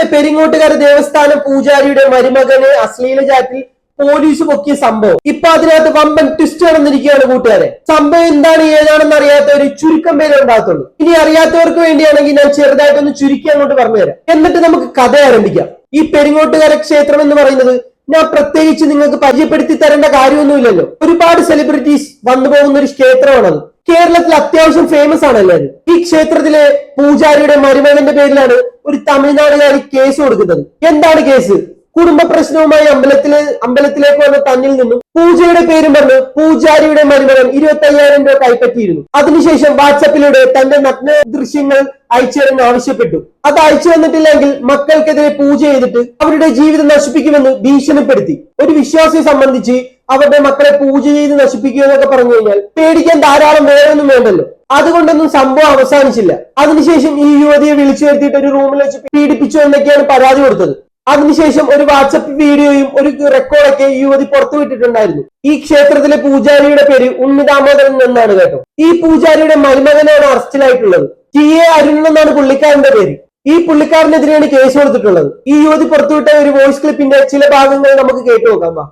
നമ്മുടെ പെരിങ്ങോട്ടുകര ദേവസ്ഥാന പൂജാരിയുടെ മരുമകനെ അശ്ലീല ചാറ്റിൽ പോലീസ് പൊക്കിയ സംഭവം. ഇപ്പൊ അതിനകത്ത് വമ്പൻ ട്വിസ്റ്റ് നടന്നിരിക്കുകയാണ് കൂട്ടുകാരെ. സംഭവം എന്താണ് ഏതാണെന്ന് അറിയാത്ത ഒരു ചുരുക്കം പേരെ ഉണ്ടാകത്തുള്ളൂ ഇനി അറിയാത്തവർക്ക് വേണ്ടിയാണെങ്കിൽ ഞാൻ ചെറുതായിട്ടൊന്ന് ചുരുക്കി അങ്ങോട്ട് പറഞ്ഞുതരാം. എന്നിട്ട് നമുക്ക് കഥ ആരംഭിക്കാം. ഈ പെരിങ്ങോട്ടുകര ക്ഷേത്രം എന്ന് പറയുന്നത് ഞാൻ പ്രത്യേകിച്ച് നിങ്ങൾക്ക് പരിചയപ്പെടുത്തി തരേണ്ട കാര്യമൊന്നുമില്ലല്ലോ. ഒരുപാട് സെലിബ്രിറ്റീസ് വന്നു പോകുന്ന ഒരു ക്ഷേത്രമാണത്. കേരളത്തിൽ അത്യാവശ്യം ഫേമസ് ആണല്ലേ ഈ ക്ഷേത്രത്തിലെ പൂജാരിയുടെ മരുമകന്റെ പേരിലാണ് ഒരു തമിഴ്നാടുകാരി കേസ് കൊടുക്കുന്നത്. എന്താണ് കേസ് കുടുംബ പ്രശ്നവുമായി അമ്പലത്തിലെ അമ്പലത്തിലേക്ക് വന്ന തന്നിൽ നിന്നും പൂജയുടെ പേരും പറഞ്ഞ് പൂജാരിയുടെ മരുമകൻ ഇരുപത്തി അയ്യായിരം രൂപ കൈപ്പറ്റിയിരുന്നു. അതിനുശേഷം വാട്സപ്പിലൂടെ തന്റെ നഗ്ന ദൃശ്യങ്ങൾ അയച്ചു തരാൻ ആവശ്യപ്പെട്ടു. അത് അയച്ചു തന്നിട്ടില്ലെങ്കിൽ മക്കൾക്കെതിരെ പൂജ ചെയ്തിട്ട് അവരുടെ ജീവിതം നശിപ്പിക്കുമെന്ന് ഭീഷണിപ്പെടുത്തി. ഒരു വിശ്വാസിയെ സംബന്ധിച്ച് അവരുടെ മക്കളെ പൂജ ചെയ്ത് നശിപ്പിക്കുക എന്നൊക്കെ പറഞ്ഞു കഴിഞ്ഞാൽ പേടിക്കാൻ ധാരാളം വേറൊന്നും വേണ്ടല്ലോ. അതുകൊണ്ടൊന്നും സംഭവം അവസാനിച്ചില്ല. അതിനുശേഷം ഈ യുവതിയെ വിളിച്ചു വരുത്തിയിട്ട് ഒരു റൂമിൽ വെച്ച് പീഡിപ്പിച്ചു എന്നൊക്കെയാണ് പരാതി കൊടുത്തത്. അതിനുശേഷം ഒരു വാട്സപ്പ് വീഡിയോയും ഒരു റെക്കോർഡൊക്കെ ഈ യുവതി പുറത്തുവിട്ടിട്ടുണ്ടായിരുന്നു ഈ ക്ഷേത്രത്തിലെ പൂജാരിയുടെ പേര് ഉണ്ണി ദാമോദരൻ എന്നാണ് കേട്ടോ. ഈ പൂജാരിയുടെ മരുമകനാണ് അറസ്റ്റിലായിട്ടുള്ളത്. ടി എ അരുൺ എന്നാണ് പുള്ളിക്കാരന്റെ പേര്. ഈ പുള്ളിക്കാരനെതിരെയാണ് കേസ് കൊടുത്തിട്ടുള്ളത്. ഈ യുവതി പുറത്തുവിട്ട ഒരു വോയിസ് ക്ലിപ്പിന്റെ ചില ഭാഗങ്ങൾ നമുക്ക് കേട്ടു നോക്കാം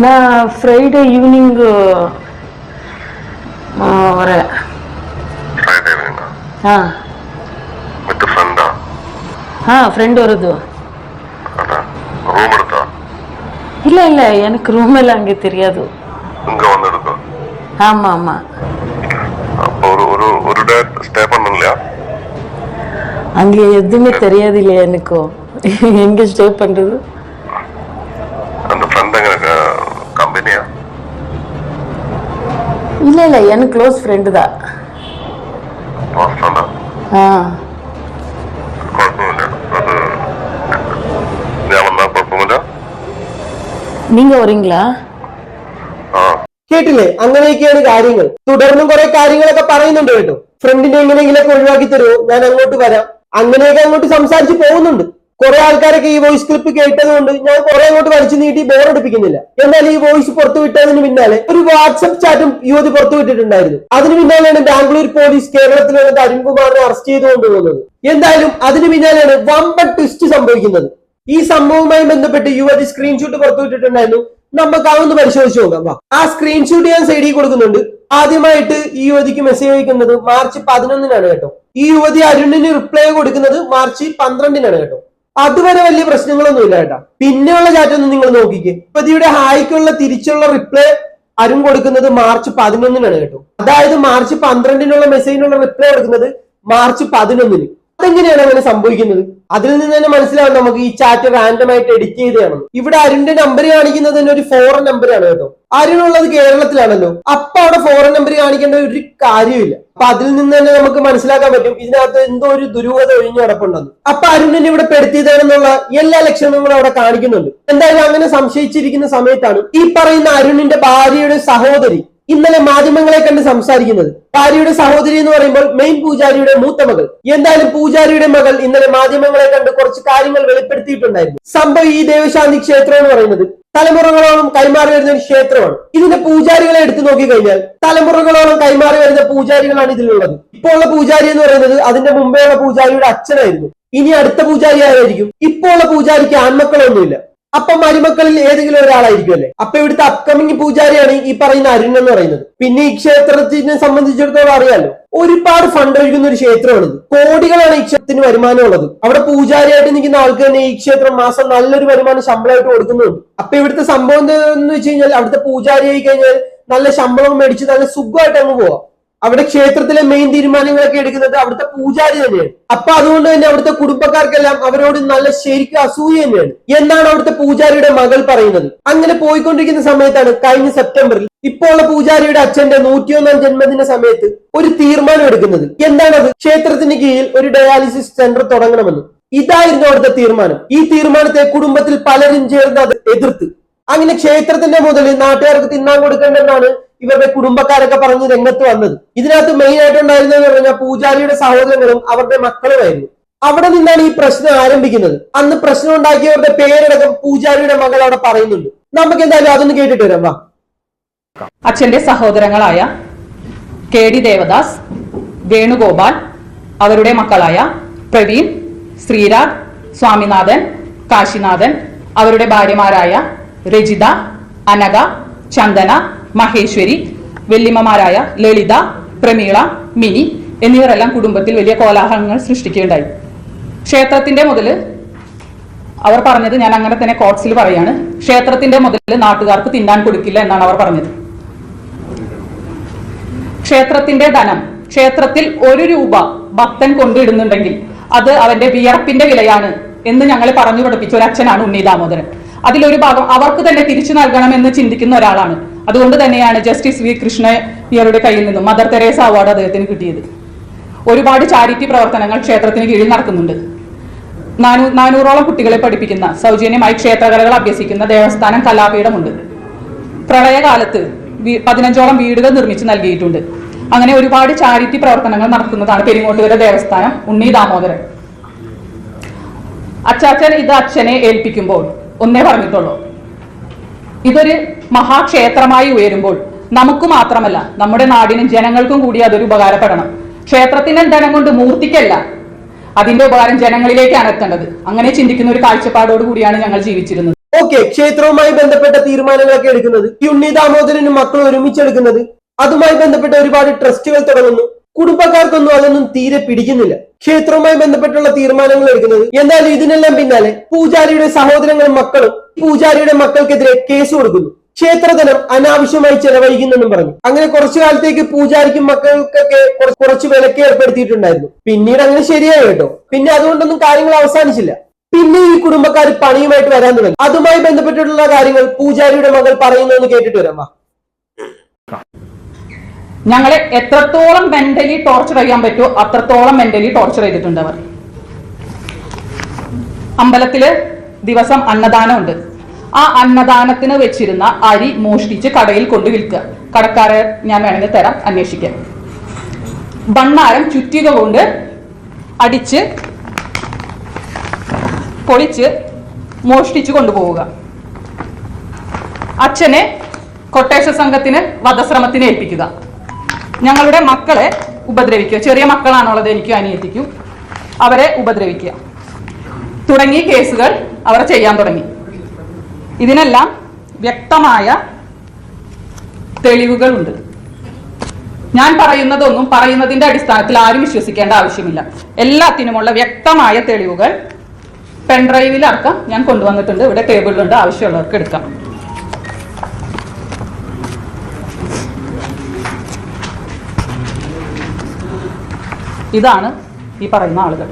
நான் ஃப்ரைடே ஈவினிங் வரேன் ஆ? வித் ஃப்ரெண்டா ஆ? ஃப்ரெண்டு வருது ரூம் எடுத்தா? இல்லை இல்லை எனக்கு ரூம் எல்லாம் அங்கே தெரியாது. இங்க வந்து எடுக்கும் ஆமாம் ஆமாம் அப்போ ஒரு ஒரு ஒரு டே ஸ்டே பண்ணலையா? அங்கே எதுவுமே தெரியாது இல்லையா எனக்கும் எங்கே ஸ்டே பண்ணுறது ಇಲ್ಲ ಇಲ್ಲ ಏನು ಕ್ಲೋಸ್ ಫ್ರೆಂಡ್ ದ ಹಾ നിങ്ങൾ ഓറിങ്ങളാ കേട്ടില്ലേ? അങ്ങനെയൊക്കെയാണ് കാര്യങ്ങൾ. തുടർന്നും കുറെ കാര്യങ്ങളൊക്കെ പറയുന്നുണ്ട് കേട്ടോ. ഫ്രണ്ടിനെ എങ്ങനെയെങ്കിലൊക്കെ ഒഴിവാക്കി തരുമോ ഞാൻ അങ്ങോട്ട് വരാം. അങ്ങനെയൊക്കെ അങ്ങോട്ട് സംസാരിച്ച് പോകുന്നുണ്ട്. കുറെ ആൾക്കാരൊക്കെ ഈ വോയിസ് ക്ലിപ്പ് കേട്ടത് കൊണ്ട് ഞാൻ കുറെ അങ്ങോട്ട് വലിച്ചു നീട്ടി ബോറടിപ്പിക്കുന്നില്ല എന്നാൽ ഈ വോയിസ് പുറത്തു വിട്ടതിന് പിന്നാലെ ഒരു വാട്സപ്പ് ചാറ്റും യുവതി പുറത്തു വിട്ടിട്ടുണ്ടായിരുന്നു. അതിന് പിന്നാലെയാണ് ബാംഗ്ലൂർ പോലീസ് കേരളത്തിലുള്ള അരുൺകുമാറിനെ അറസ്റ്റ് ചെയ്ത് കൊണ്ടുപോകുന്നത് എന്തായാലും അതിന് പിന്നാലെയാണ് വമ്പൻ ട്വിസ്റ്റ് സംഭവിക്കുന്നത്. ഈ സംഭവവുമായി ബന്ധപ്പെട്ട് യുവതി സ്ക്രീൻഷോട്ട് പുറത്തുവിട്ടിട്ടുണ്ടായിരുന്നു നമുക്ക് അതൊന്ന് പരിശോധിച്ച് നോക്കാം. വാ. ആ സ്ക്രീൻഷോട്ട് ഞാൻ സൈഡിൽ കൊടുക്കുന്നുണ്ട്. ആദ്യമായിട്ട് ഈ യുവതിക്ക് മെസ്സേജ് അയക്കുന്നത് മാർച്ച് പതിനൊന്നിനാണ് കേട്ടോ. ഈ യുവതി അരുണിന് റിപ്ലൈ കൊടുക്കുന്നത് മാർച്ച് പന്ത്രണ്ടിനാണ് കേട്ടോ. അതുവരെ വലിയ പ്രശ്നങ്ങളൊന്നും ഇല്ല കേട്ടോ. പിന്നെയുള്ള ചാറ്റ് നിങ്ങൾ നോക്കിക്കേ. ഇപ്പൊ ഇതിയുടെ ഹായ്ക്കുള്ള തിരിച്ചുള്ള റിപ്ലൈ അരുൺ കൊടുക്കുന്നത് മാർച്ച് പതിനൊന്നിനാണ് കേട്ടോ. അതായത് മാർച്ച് പന്ത്രണ്ടിനുള്ള മെസ്സേജിനുള്ള റിപ്ലൈ കൊടുക്കുന്നത് മാർച്ച് പതിനൊന്നിന്. അതെങ്ങനെയാണ് അങ്ങനെ സംഭവിക്കുന്നത്? അതിൽ നിന്ന് തന്നെ മനസ്സിലാവും നമുക്ക് ഈ ചാറ്റ് റാൻഡം ആയിട്ട് എഡിറ്റ് ചെയ്തതാണെന്ന് ഇവിടെ അരുണിന്റെ നമ്പർ കാണിക്കുന്നത് തന്നെ ഒരു ഫോറിൻ നമ്പറാണ് കേട്ടോ. അരുണുള്ളത് കേരളത്തിലാണല്ലോ. അപ്പൊ അവിടെ ഫോറൻ നമ്പർ കാണിക്കേണ്ട ഒരു കാര്യമില്ല. അപ്പൊ അതിൽ നിന്ന് തന്നെ നമുക്ക് മനസ്സിലാക്കാൻ പറ്റും. ഇതിനകത്ത് എന്തോ ഒരു ദുരൂഹത ഒഴിഞ്ഞു കിടപ്പുണ്ടെന്ന്. അപ്പൊ അരുണിനെ ഇവിടെ പെടുത്തിയതാണെന്നുള്ള എല്ലാ ലക്ഷണങ്ങളും അവിടെ കാണിക്കുന്നുണ്ട്. എന്തായാലും അങ്ങനെ സംശയിച്ചിരിക്കുന്ന സമയത്താണ് ഈ പറയുന്ന അരുണിന്റെ ഭാര്യയുടെ സഹോദരി ഇന്നലെ മാധ്യമങ്ങളെ കണ്ട് സംസാരിക്കുന്നത് ഭാര്യയുടെ സഹോദരി എന്ന് പറയുമ്പോൾ മെയിൻ പൂജാരിയുടെ മൂത്ത മകൾ. എന്തായാലും പൂജാരിയുടെ മകൾ ഇന്നലെ മാധ്യമങ്ങളെ കണ്ട് കുറച്ച് കാര്യങ്ങൾ വെളിപ്പെടുത്തിയിട്ടുണ്ടായിരുന്നു. സംഭവം ഈ ദേവശാന്തി ക്ഷേത്രം എന്ന് പറയുന്നത് തലമുറകളോളം കൈമാറി വരുന്ന ഒരു ക്ഷേത്രമാണ്. ഇതിന്റെ പൂജാരികളെ എടുത്തു നോക്കിക്കഴിഞ്ഞാൽ തലമുറകളോളം കൈമാറി വരുന്ന പൂജാരികളാണ് ഇതിലുള്ളത്. ഇപ്പോൾ ഉള്ള പൂജാരി എന്ന് പറയുന്നത് അതിന്റെ മുമ്പേ ഉള്ള പൂജാരിയുടെ അച്ഛനായിരുന്നു. ഇനി അടുത്ത പൂജാരി ആയിരിക്കും ഇപ്പോൾ ഉള്ള പൂജാരിക്ക് ആൺമക്കളൊന്നുമില്ല. അപ്പൊ മരുമക്കളിൽ ഏതെങ്കിലും ഒരാളായിരിക്കും അല്ലെ അപ്പൊ ഇവിടുത്തെ അപ്കമിങ് പൂജാരിയാണ് ഈ പറയുന്ന അരുൺ എന്ന് പറയുന്നത്. പിന്നെ ഈ ക്ഷേത്രത്തിനെ സംബന്ധിച്ചിടത്തോളം അറിയാലോ ഒരുപാട് ഫണ്ട് ഒഴുകുന്ന ഒരു ക്ഷേത്രമാണിത്. കോടികളാണ് ഈ ക്ഷേത്രത്തിന് വരുമാനമുള്ളത്. അവിടെ പൂജാരിയായിട്ട് നിൽക്കുന്ന ആൾക്ക് തന്നെ ഈ ക്ഷേത്രം മാസം നല്ലൊരു വരുമാനം ശമ്പളമായിട്ട് കൊടുക്കുന്നുണ്ട്. അപ്പൊ ഇവിടുത്തെ സംഭവം എന്താന്ന് വെച്ച് കഴിഞ്ഞാൽ അവിടുത്തെ പൂജാരി ആയി കഴിഞ്ഞാൽ നല്ല ശമ്പളം മേടിച്ച് നല്ല സുഖമായിട്ട് അങ്ങ് പോവാം. അവിടെ ക്ഷേത്രത്തിലെ മെയിൻ തീരുമാനങ്ങളൊക്കെ എടുക്കുന്നത് അവിടുത്തെ പൂജാരി തന്നെയാണ്. അപ്പൊ അതുകൊണ്ട് തന്നെ അവിടുത്തെ കുടുംബക്കാർക്കെല്ലാം അവരോട് നല്ല ശരിക്കും അസൂയ തന്നെയാണ്. എന്നാണ് അവിടുത്തെ പൂജാരിയുടെ മകൾ പറയുന്നത്. അങ്ങനെ പോയിക്കൊണ്ടിരിക്കുന്ന സമയത്താണ് കഴിഞ്ഞ സെപ്റ്റംബറിൽ ഇപ്പോൾ ഉള്ള പൂജാരിയുടെ അച്ഛന്റെ നൂറ്റിയൊന്നാം ജന്മദിന സമയത്ത് ഒരു തീരുമാനം എടുക്കുന്നത്. എന്താണത് ക്ഷേത്രത്തിന് കീഴിൽ ഒരു ഡയാലിസിസ് സെന്റർ തുടങ്ങണമെന്ന്. ഇതായിരുന്നു അവിടുത്തെ തീരുമാനം. ഈ തീരുമാനത്തെ കുടുംബത്തിൽ പലരും ചേർന്ന് അത് എതിർത്ത്. അങ്ങനെ ക്ഷേത്രത്തിന്റെ മുതൽ നാട്ടുകാർക്ക് തിന്നാൻ കൊടുക്കേണ്ടെന്നാണ് ഇവരുടെ കുടുംബക്കാരൊക്കെ പറഞ്ഞ് രംഗത്ത് വന്നത്. ഇതിനകത്ത് മെയിൻ ആയിട്ട് ആയിട്ടുണ്ടായിരുന്നത് പറഞ്ഞാൽ പൂജാരിയുടെ സഹോദരങ്ങളും അവരുടെ മക്കളുമായിരുന്നു. അവിടെ നിന്നാണ് ഈ പ്രശ്നം ആരംഭിക്കുന്നത്. അന്ന് പ്രശ്നം ഉണ്ടാക്കിയവരുടെ പേരടക്കം പൂജാരിയുടെ മകൾ അവിടെ പറയുന്നുണ്ട്. നമുക്ക് എന്തായാലും അതൊന്ന് കേട്ടിട്ട് വരാം. അച്ഛന്റെ സഹോദരങ്ങളായ കെ ഡി ദേവദാസ് വേണുഗോപാൽ അവരുടെ മക്കളായ പ്രവീൺ ശ്രീരാഗ് സ്വാമിനാഥൻ കാശിനാഥൻ അവരുടെ ഭാര്യമാരായ രജിത അനക ചന്ദന മഹേശ്വരി വെല്ലിമ്മമാരായ ലളിത പ്രമീള മിനി എന്നിവരെല്ലാം കുടുംബത്തിൽ വലിയ കോലാഹലങ്ങൾ സൃഷ്ടിക്കുകയുണ്ടായി. ക്ഷേത്രത്തിന്റെ മുതൽ അവർ പറഞ്ഞത് ഞാൻ അങ്ങനെ തന്നെ കോട്സിൽ പറയാണ്. ക്ഷേത്രത്തിന്റെ മുതൽ നാട്ടുകാർക്ക് തിന്നാൻ കൊടുക്കില്ല എന്നാണ് അവർ പറഞ്ഞത്. ക്ഷേത്രത്തിന്റെ ധനം ക്ഷേത്രത്തിൽ ഒരു രൂപ ഭക്തൻ കൊണ്ടിടുന്നുണ്ടെങ്കിൽ അത് അവന്റെ വിയർപ്പിന്റെ വിലയാണ് എന്ന് ഞങ്ങൾ പറഞ്ഞു പഠിപ്പിച്ച ഒരു അച്ഛനാണ് ഉണ്ണി ദാമോദരൻ. അതിലൊരു ഭാഗം അവർക്ക് തന്നെ തിരിച്ചു നൽകണമെന്ന് ചിന്തിക്കുന്ന ഒരാളാണ്. അതുകൊണ്ട് തന്നെയാണ് ജസ്റ്റിസ് വി കൃഷ്ണയ്യരുടെ കയ്യിൽ നിന്നും മദർ തെരേസ അവാർഡ് അദ്ദേഹത്തിന് കിട്ടിയത്. ഒരുപാട് ചാരിറ്റി പ്രവർത്തനങ്ങൾ ക്ഷേത്രത്തിന് കീഴിൽ നടക്കുന്നുണ്ട്. നാനൂ നാനൂറോളം കുട്ടികളെ പഠിപ്പിക്കുന്ന സൗജന്യമായി ക്ഷേത്രകലകൾ അഭ്യസിക്കുന്ന ദേവസ്ഥാനം കലാപീഠമുണ്ട്. പ്രളയകാലത്ത് പതിനഞ്ചോളം വീടുകൾ നിർമ്മിച്ച് നൽകിയിട്ടുണ്ട്. അങ്ങനെ ഒരുപാട് ചാരിറ്റി പ്രവർത്തനങ്ങൾ നടക്കുന്നതാണ് പെരിങ്ങോട്ടുകര ദേവസ്ഥാനം ഉണ്ണി ദാമോദരൻ. അച്ചാച്ചൻ ഇത് അച്ഛനെ ഏൽപ്പിക്കുമ്പോൾ ഒന്നേ പറഞ്ഞിട്ടുള്ളൂ. ഇതൊരു മഹാക്ഷേത്രമായി ഉയരുമ്പോൾ നമുക്ക് മാത്രമല്ല നമ്മുടെ നാടിനും ജനങ്ങൾക്കും കൂടി അതൊരു ഉപകാരപ്പെടണം. ക്ഷേത്രത്തിന്റെ ധനം കൊണ്ട് മൂർത്തിക്കല്ല അതിന്റെ ഉപകാരം ജനങ്ങളിലേക്കാണ് എത്തേണ്ടത്. അങ്ങനെ ചിന്തിക്കുന്ന ഒരു കാഴ്ചപ്പാടോട് കൂടിയാണ് ഞങ്ങൾ ജീവിച്ചിരുന്നത്. ഓക്കെ ക്ഷേത്രവുമായി ബന്ധപ്പെട്ട തീരുമാനങ്ങളൊക്കെ എടുക്കുന്നത് ഈ ഉണ്ണി ദാമോദരനും മക്കളും ഒരുമിച്ചെടുക്കുന്നത്. അതുമായി ബന്ധപ്പെട്ട ഒരുപാട് ട്രസ്റ്റുകൾ തുടങ്ങുന്നു. കുടുംബക്കാർക്കൊന്നും അതൊന്നും തീരെ പിടിക്കുന്നില്ല. ക്ഷേത്രവുമായി ബന്ധപ്പെട്ടുള്ള തീരുമാനങ്ങൾ എടുക്കുന്നത്. എന്നാൽ ഇതിനെല്ലാം പിന്നാലെ പൂജാരിയുടെ സഹോദരങ്ങളും മക്കളും പൂജാരിയുടെ മക്കൾക്കെതിരെ കേസ് കൊടുക്കുന്നു. ക്ഷേത്രധനം അനാവശ്യമായി ചെലവഴിക്കുന്നെന്നും പറഞ്ഞു. അങ്ങനെ കുറച്ചു കാലത്തേക്ക് പൂജാരിക്കും മക്കൾക്കൊക്കെ കുറച്ച് വിലക്ക് ഏർപ്പെടുത്തിയിട്ടുണ്ടായിരുന്നു. പിന്നീട് അങ്ങനെ ശരിയായി കേട്ടോ. പിന്നെ അതുകൊണ്ടൊന്നും കാര്യങ്ങൾ അവസാനിച്ചില്ല. പിന്നെ ഈ കുടുംബക്കാർ പണിയുമായിട്ട് വരാൻ തുടങ്ങി. അതുമായി ബന്ധപ്പെട്ടിട്ടുള്ള കാര്യങ്ങൾ പൂജാരിയുടെ മകൾ പറയുന്നു എന്ന് കേട്ടിട്ട് വരാം. ഞങ്ങളെ എത്രത്തോളം മെന്റലി ടോർച്ചർ ചെയ്യാൻ പറ്റുമോ അത്രത്തോളം മെന്റലി ടോർച്ചർ ചെയ്തിട്ടുണ്ട് അവർ. അമ്പലത്തിൽ ദിവസം അന്നദാനം ഉണ്ട് ആ അന്നദാനത്തിന് വെച്ചിരുന്ന അരി മോഷ്ടിച്ച് കടയിൽ കൊണ്ടു വിൽക്കുക. കടക്കാരെ ഞാൻ വേണമെങ്കിൽ തരാം അന്വേഷിക്കാം. ഭണ്ണാരം ചുറ്റിക കൊണ്ട് അടിച്ച് പൊളിച്ച് മോഷ്ടിച്ച് കൊണ്ടുപോവുക. അച്ഛനെ കൊട്ടേഷ സംഘത്തിന് വധശ്രമത്തിന് ഏൽപ്പിക്കുക. ഞങ്ങളുടെ മക്കളെ ഉപദ്രവിക്കുക. ചെറിയ മക്കളാണുള്ളത് എനിക്കും അനിയത്തിക്കും. അവരെ ഉപദ്രവിക്കുക. തുടങ്ങി കേസുകൾ അവർ ചെയ്യാൻ തുടങ്ങി. ഇതിനെല്ലാം വ്യക്തമായ തെളിവുകളുണ്ട്. ഞാൻ പറയുന്നതൊന്നും പറയുന്നതിന്റെ അടിസ്ഥാനത്തിൽ ആരും വിശ്വസിക്കേണ്ട ആവശ്യമില്ല. എല്ലാത്തിനുമുള്ള വ്യക്തമായ തെളിവുകൾ പെൺഡ്രൈവിലടക്കം ഞാൻ കൊണ്ടുവന്നിട്ടുണ്ട്. ഇവിടെ ടേബിളിലുണ്ട് ആവശ്യമുള്ളവർക്ക് എടുക്കാം. ഇതാണ് ഈ പറയുന്ന ആളുകൾ.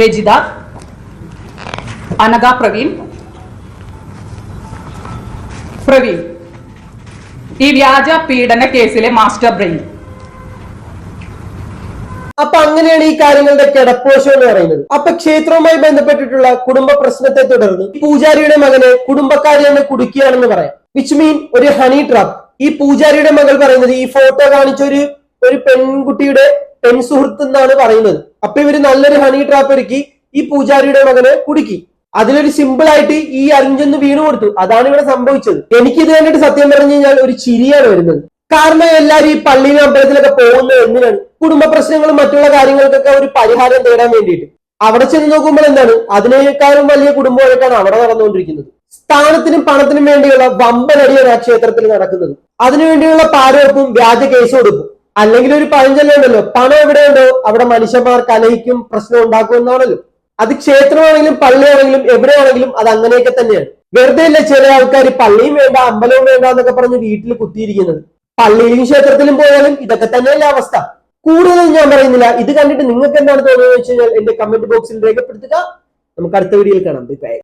രജിത അനഗ പ്രവീൺ പ്രവീൺ. ഈ വ്യാജ പീഡന കേസിലെ മാസ്റ്റർ ബ്രെയിൻ. അപ്പൊ അങ്ങനെയാണ് ഈ കാര്യങ്ങളുടെ കിടപ്പോശം എന്ന് പറയുന്നത്. അപ്പൊ ക്ഷേത്രവുമായി ബന്ധപ്പെട്ടിട്ടുള്ള കുടുംബ പ്രശ്നത്തെ തുടർന്ന് പൂജാരിയുടെ മകനെ കുടുംബക്കാരി തന്നെ കുടുക്കിയാണെന്ന് പറയാം. വിച്ച് മീൻ ഒരു ഹണി ട്രാപ്പ് ഈ പൂജാരിയുടെ മകൾ പറയുന്നത് ഈ ഫോട്ടോ കാണിച്ച ഒരു ഒരു പെൺകുട്ടിയുടെ പെൺ സുഹൃത്ത് എന്നാണ് പറയുന്നത്. അപ്പൊ ഇവർ നല്ലൊരു ഹണി ട്രാപ്പ് ഒരുക്കി ഈ പൂജാരിയുടെ മകനെ കുടുക്കി. അതിലൊരു സിമ്പിൾ ആയിട്ട് ഈ അരിഞ്ചൊന്ന് വീണു കൊടുത്തു. അതാണ് ഇവിടെ സംഭവിച്ചത്. എനിക്ക് ഇത് കണ്ടിട്ട് സത്യം പറഞ്ഞു കഴിഞ്ഞാൽ ഒരു ചിരിയാണ് വരുന്നത്. കാരണം എല്ലാരും ഈ പള്ളിയിലും അമ്പലത്തിലൊക്കെ പോകുന്നത് എന്തിനാണ്? കുടുംബ പ്രശ്നങ്ങളും മറ്റുള്ള കാര്യങ്ങൾക്കൊക്കെ ഒരു പരിഹാരം തേടാൻ വേണ്ടിയിട്ട്. അവിടെ ചെന്ന് നോക്കുമ്പോൾ എന്താണ്? അതിനേക്കാളും വലിയ കുടുംബമായിട്ടാണ് അവിടെ നടന്നുകൊണ്ടിരിക്കുന്നത്. സ്ഥാനത്തിനും പണത്തിനും വേണ്ടിയുള്ള വമ്പനടിയാണ് ആ ക്ഷേത്രത്തിൽ നടക്കുന്നത്. അതിനുവേണ്ടിയുള്ള പാരവെപ്പും വ്യാജ കേസ് കൊടുക്കും. അല്ലെങ്കിൽ ഒരു പഴഞ്ചൊല്ലുണ്ടല്ലോ പണം എവിടെയുണ്ടോ അവിടെ മനുഷ്യന്മാർ കലഹിക്കും പ്രശ്നം ഉണ്ടാക്കും എന്നാണല്ലോ. അത് ക്ഷേത്രമാണെങ്കിലും പള്ളിയാണെങ്കിലും എവിടെയാണെങ്കിലും അത് അങ്ങനെയൊക്കെ തന്നെയാണ്. വെറുതെ അല്ലേ ചില ആൾക്കാർ പള്ളിയും വേണ്ട അമ്പലവും വേണ്ട എന്നൊക്കെ പറഞ്ഞ് വീട്ടിൽ കുത്തിയിരിക്കുന്നത്? പള്ളിയിലും ക്ഷേത്രത്തിലും പോയാലും ഇതൊക്കെ തന്നെയല്ലേ അവസ്ഥ. കൂടുതൽ ഞാൻ പറയുന്നില്ല. ഇത് കണ്ടിട്ട് നിങ്ങൾക്ക് എന്താണ് തോന്നുന്നത് വെച്ച് കഴിഞ്ഞാൽ എന്റെ കമന്റ് ബോക്സിൽ രേഖപ്പെടുത്തുക. നമുക്ക് അടുത്ത വീഡിയോയിൽ കാണാം. ബൈ